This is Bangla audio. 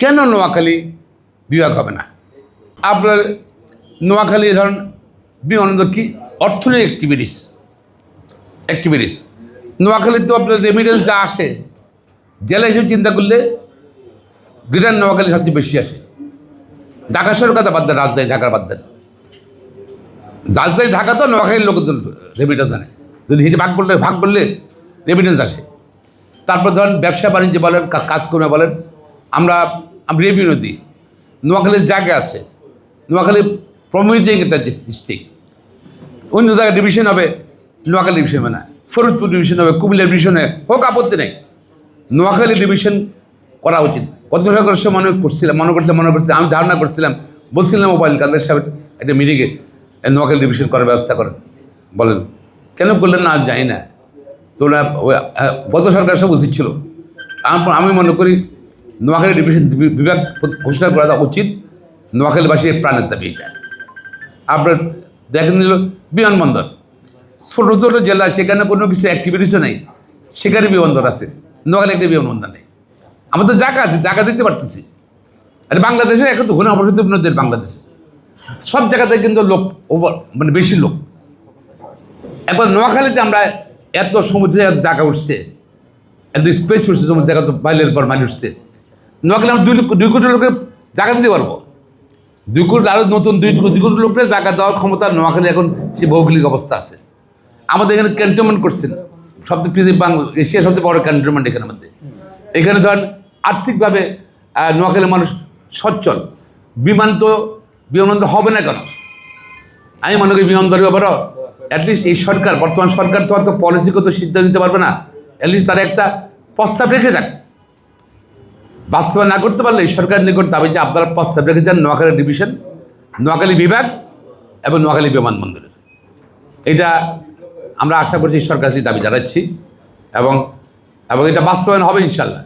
কেন নোয়াখালী বিভাগ হবে না? আপনার নোয়াখালী ধরেন বিমানবন্দর কি? অর্থনৈতিক অ্যাক্টিভিটিস অ্যাক্টিভিটিস নোয়াখালীর তো আপনার রেমিডেন্স যা আসে, জেলা হিসেবে চিন্তা করলে গ্রেটার নোয়াখালী সবচেয়ে বেশি আসে। ঢাকা শহরের কথা বাদ দেন, রাজধানী ঢাকার বাদ দেন। রাজধানী ঢাকা তো নোয়াখালীর লোক রেমিডেন্স আনে। যদি হিটে ভাগ করলে ভাগ করলে রেমিডেন্স আসে। তারপর ধরেন ব্যবসা বাণিজ্য বলেন কাজকর্মে বলেন আমরা রেভিনিউ দিই নোয়াখালীর জায়গা আছে নোয়াখালী প্রমিজিং একটা ডিস্ট্রিক্ট অন্য জায়গায় ডিভিশন হবে নোয়াখালী ডিভিশন হবে না ফরিদপুর ডিভিশন হবে কুমিল্লা ডিভিশন হোক আপত্তি নেই। নোয়াখালী ডিভিশন করা উচিত। কত সরকারের মনে করছিলাম মনে করছিলাম মনে করছিলাম আমি ধারণা করছিলাম বলছিলাম মোবাইল কাদের সাহেব একটা মিটিংয়ে নোয়াখালী ডিভিশন করার ব্যবস্থা করেন। বলেন কেন করলেন না জানি না। আহ, গত সরকার সব উচিত ছিল। আমি মনে করি নোয়াখালী ডিভিশন বিভাগ ঘোষণা করা উচিত, নোয়াখালীবাসীর প্রাণের দাবি এটা। আপনার দেখেন নিল বিমানবন্দর। ছোটো ছোটো জেলা, সেখানে কোনো কিছু অ্যাক্টিভিটিসও নেই। সেখানে বিমানবন্দর আছে। নোয়াখালী একটা বিমানবন্দর নেই। আমাদের জায়গা আছে, জায়গা দিতে পারতেছি। আর বাংলাদেশে এখন তো ঘন অবস্থিত দেশ বাংলাদেশে। সব জায়গাতে কিন্তু লোক ওভার মানে বেশি লোক। একবার নোয়াখালীতে আমরা এত সমুদ্রে এত জায়গা উঠছে। এত স্পেস উঠছে, সমুদ্রে এত মাইলের পর মাইল উঠছে। নোয়াখালী আমরা দুই দুই কোটি লোকের জায়গা দিতে পারব। দুই কোটি আরও নতুন দুই দুই কোটি লোকের জায়গা দেওয়ার ক্ষমতা নোয়াখালী এখন সে ভৌগোলিক অবস্থা আছে। আমাদের এখানে ক্যান্টনমেন্ট করছেন। সবচেয়ে পৃথিবী বাংলা এশিয়ার সবচেয়ে বড় ক্যান্টনমেন্ট এখানে মধ্যে। এখানে ধরেন আর্থিকভাবে নোয়াখালীর মানুষ সচ্ছল। বিমান তো বিমানবন্দর হবে না কেন? আমি মনে করি বিমানবন্দর ব্যাপারও অ্যাটলিস্ট এই সরকার, বর্তমান সরকার তো অত পলিসিগত সিদ্ধান্ত নিতে পারবে না। অ্যাটলিস্ট তারা একটা প্রস্তাব রেখে যাক। বাস্তবায়ন না করতে পারলে সরকারের সরকার নিকট দাবি যে আপনারা প্রস্তাব রেখে যান নোয়াখালী ডিভিশন, নোয়াখালী বিভাগ এবং নোয়াখালী বিমানবন্দরের। এটা আমরা আশা করছি সরকার দাবি জানাচ্ছি এবং এবং এটা বাস্তবায়ন হবে ইনশাল্লাহ